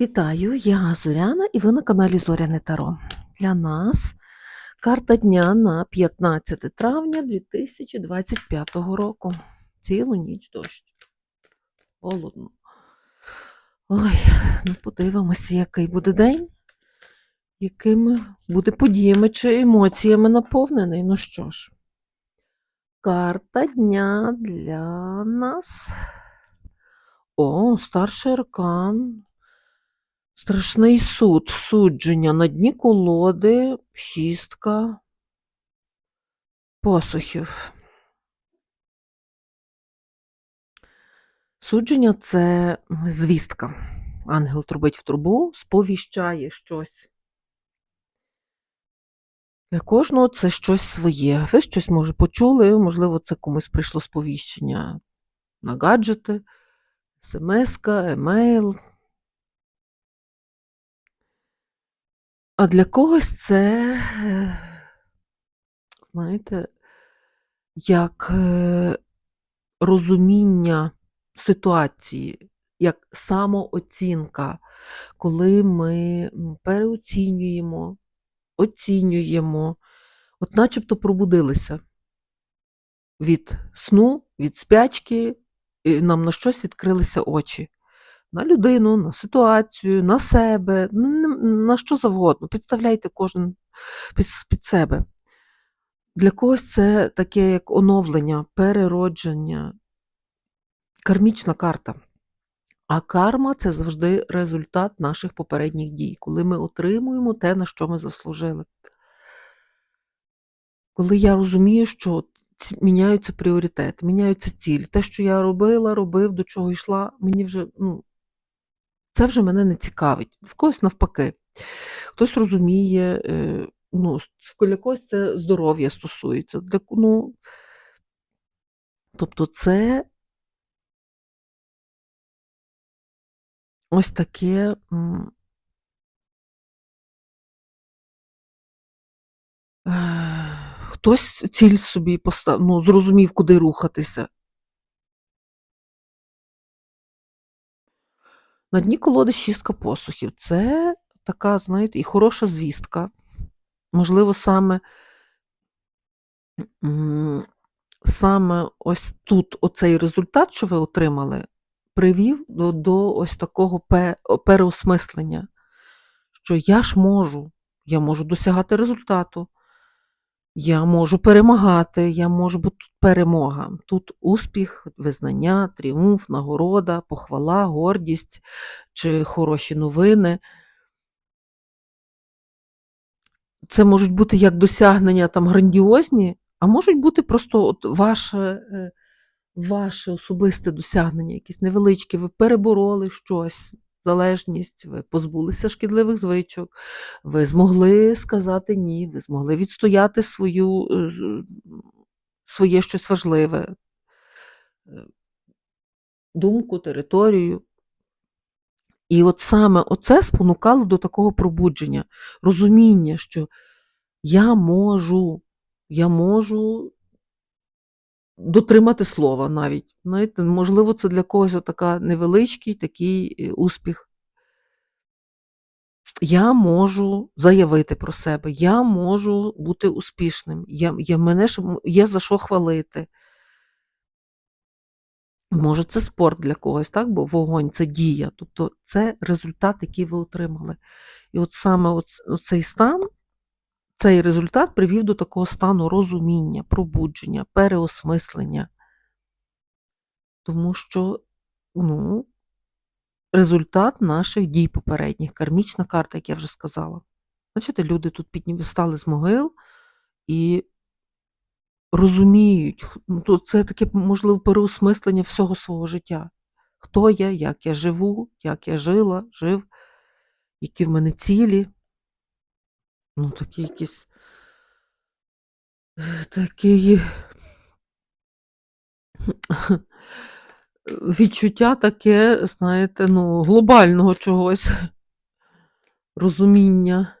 Вітаю, я Зоряна і ви на каналі Зоряне Таро. Для нас карта дня на 15 травня 2025 року. Цілу ніч дощ. Холодно. Ой, ну подивимося, який буде день, якими буде подіями чи емоціями наповнений. Ну що ж, карта дня для нас. О, старший аркан. Страшний суд, судження на дні колоди, шістка посухів. Судження це звістка. Ангел трубить в трубу, сповіщає щось. Для кожного це щось своє. Ви щось, може, почули, можливо, це комусь прийшло сповіщення на гаджети, смс-ка, емейл. А для когось це, е, знаєте, як е, розуміння ситуації, як самооцінка, коли ми переоцінюємо, оцінюємо, от начебто пробудилися від сну, від спячки, і нам на щось відкрилися очі на людину, на ситуацію, на себе, на, що завгодно. Підставляйте кожен під себе. Для когось це таке як оновлення, переродження, кармічна карта. А карма це завжди результат наших попередніх дій, коли ми отримуємо те, на що ми заслужили. Коли я розумію, що міняються пріоритети, міняються цілі. Те, що я робила, робив, до чого йшла, мені вже ну, це вже мене не цікавить. В когось навпаки. Хтось розуміє, е, ну, для когось це здоров'я стосується. Ну, тобто це ось таке. е, Хтось ціль собі постав, ну, зрозумів, куди рухатися. На дні колоди шістка посухів. Це така, знаєте, і хороша звістка. Можливо, саме, саме ось тут оцей результат, що ви отримали, привів до, до ось такого переосмислення, що я ж можу, я можу досягати результату, я можу перемагати, я можу бути тут перемога. Тут успіх, визнання, тріумф, нагорода, похвала, гордість чи хороші новини. Це можуть бути як досягнення там грандіозні, а можуть бути просто от ваше, е, ваше особисте досягнення, якесь невеличке. Ви перебороли щось, залежність, ви позбулися шкідливих звичок, ви змогли сказати ні, ви змогли відстояти свою, е, своє щось важливе, е, думку, територію. І от саме оце спонукало до такого пробудження, розуміння, що я можу, я можу дотримати слова навіть. Знаєте, можливо, це для когось така невеличкий такий е, успіх. Я можу заявити про себе, я можу бути успішним, я, я, мене є за що хвалити. Може, це спорт для когось, так? бо вогонь це дія, тобто це результат, який ви отримали. І от саме оц- оцей стан, цей результат привів до такого стану розуміння, пробудження, переосмислення. Тому що ну, результат наших дій попередніх, кармічна карта, як я вже сказала. Бачите, люди тут встали з могил і розуміють, ну, це таке, можливо, переосмислення всього свого життя. Хто я, як я живу, як я жила, жив, які в мене цілі. Ну, такі якісь е, такі відчуття таке, знаєте, ну, глобального чогось розуміння,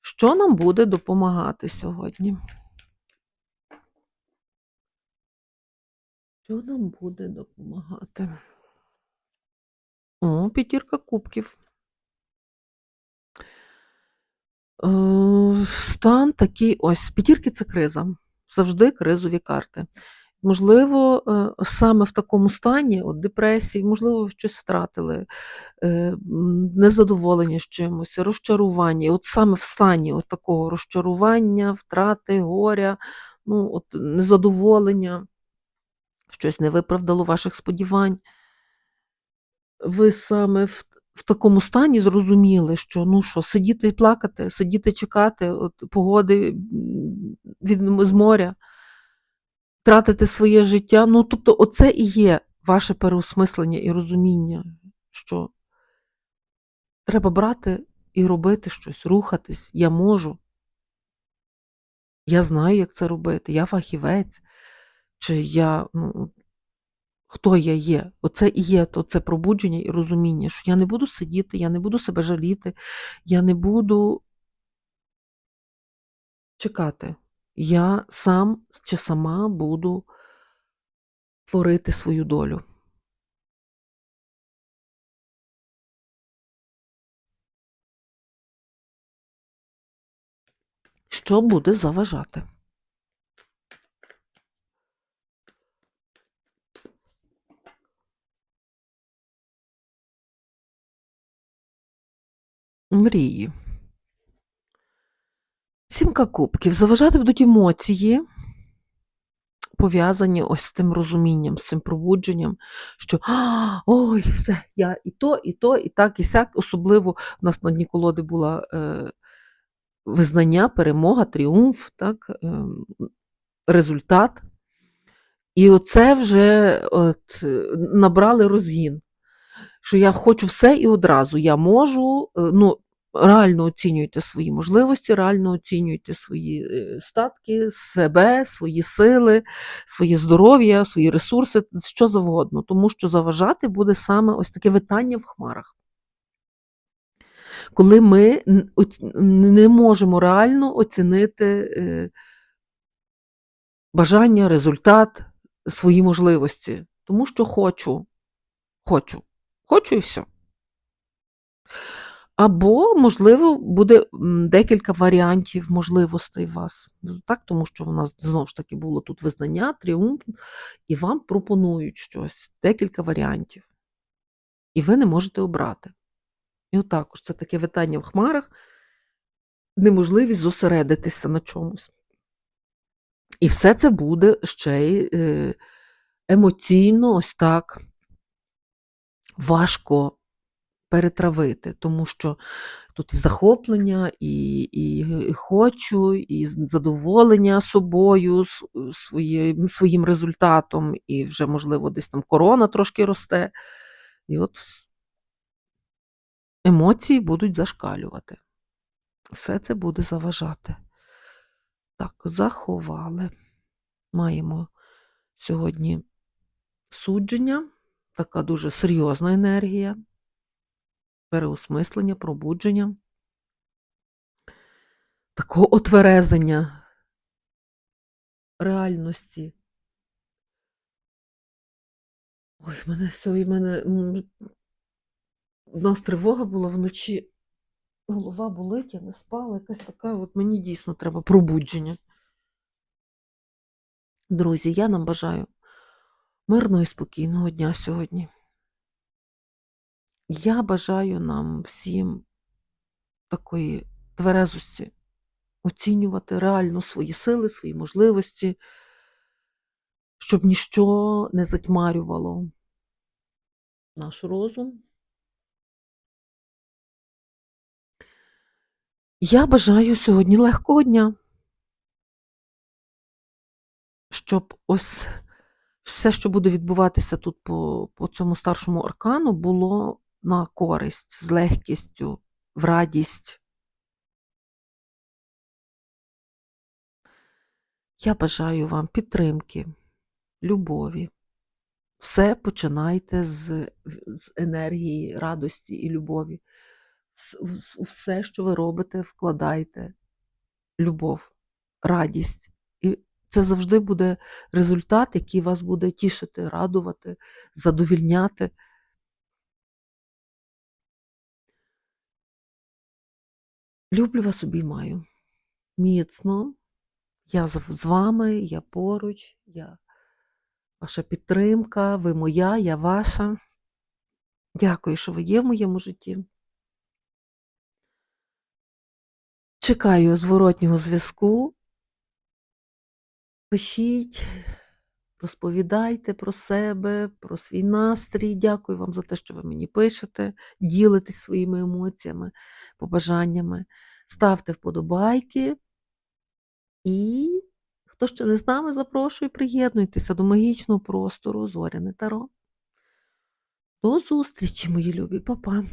що нам буде допомагати сьогодні. Що нам буде допомагати? О, п'ятірка кубків. Е, Стан такий ось п'ятірки це криза. Завжди кризові карти. Можливо, е, саме в такому стані, от депресії, можливо, щось втратили, е, незадоволення з чимось, розчарування. От саме в стані от такого розчарування, втрати, горя, ну, от, незадоволення, щось не виправдало ваших сподівань. Ви саме в, в такому стані зрозуміли, що ну що, сидіти і плакати, сидіти чекати от, погоди від, з моря тратити своє життя. Ну, тобто, оце і є ваше переосмислення і розуміння, що треба брати і робити щось, рухатись. Я можу. Я знаю, як це робити. Я фахівець, чи я. Ну, Хто я є? Оце і є то це пробудження і розуміння, що я не буду сидіти, я не буду себе жаліти, я не буду чекати. Я сам чи сама буду творити свою долю. Що буде заважати? Мрії. Сімка кубків. Заважати будуть емоції, пов'язані ось з тим розумінням, з цим пробудженням, що ой, все, я і то, і то, і так, і сяк. Особливо в нас на дні колоди була е, визнання, перемога, тріумф, так, е, результат. І оце вже от, набрали розгін, що я хочу все і одразу. Я можу, е, ну, реально оцінюйте свої можливості, реально оцінюйте свої е, статки, себе, свої сили, своє здоров'я, свої ресурси, що завгодно, тому що заважати буде саме ось таке витання в хмарах. Коли ми не можемо реально оцінити е, бажання, результат, свої можливості, тому що хочу, хочу, хочу і все. Або, можливо, буде декілька варіантів можливостей вас. Так, тому що у нас знову ж таки було тут визнання, тріумф, і вам пропонують щось, декілька варіантів. І ви не можете обрати. І отакож це таке витання в хмарах, неможливість зосередитися на чомусь. І все це буде ще й е, емоційно, ось так важко перетравити, тому що тут і захоплення, і, і, хочу, і задоволення собою, своїм, своїм результатом, і вже, можливо, десь там корона трошки росте. І от емоції будуть зашкалювати. Все це буде заважати. Так, заховали. Маємо сьогодні судження, така дуже серйозна енергія, переосмислення, пробудження, такого отверезення реальності. Ой, в мене сьогодні мене в нас тривога була вночі. Голова болить, я не спала, якась така, от мені дійсно треба пробудження. Друзі, я нам бажаю мирного і спокійного дня сьогодні. Я бажаю нам всім такої тверезості оцінювати реально свої сили, свої можливості, щоб ніщо не затьмарювало наш розум. Я бажаю сьогодні легкого дня, щоб ось все, що буде відбуватися тут по, по цьому старшому аркану, було на користь, з легкістю, в радість. Я бажаю вам підтримки, любові. Все починайте з, з енергії, радості і любові. В- Все, що ви робите, вкладайте любов, радість. І це завжди буде результат, який вас буде тішити, радувати, задовільняти. Люблю вас, обіймаю. Міцно. Я з вами, я поруч, я ваша підтримка, ви моя, я ваша. Дякую, що ви є в моєму житті. Чекаю зворотнього зв'язку. Пишіть, розповідайте про себе, про свій настрій. Дякую вам за те, що ви мені пишете, ділитесь своїми емоціями, побажаннями. Ставте вподобайки. І хто ще не з нами, запрошую, приєднуйтеся до магічного простору Зоряне Таро. До зустрічі, мої любі, Па-па.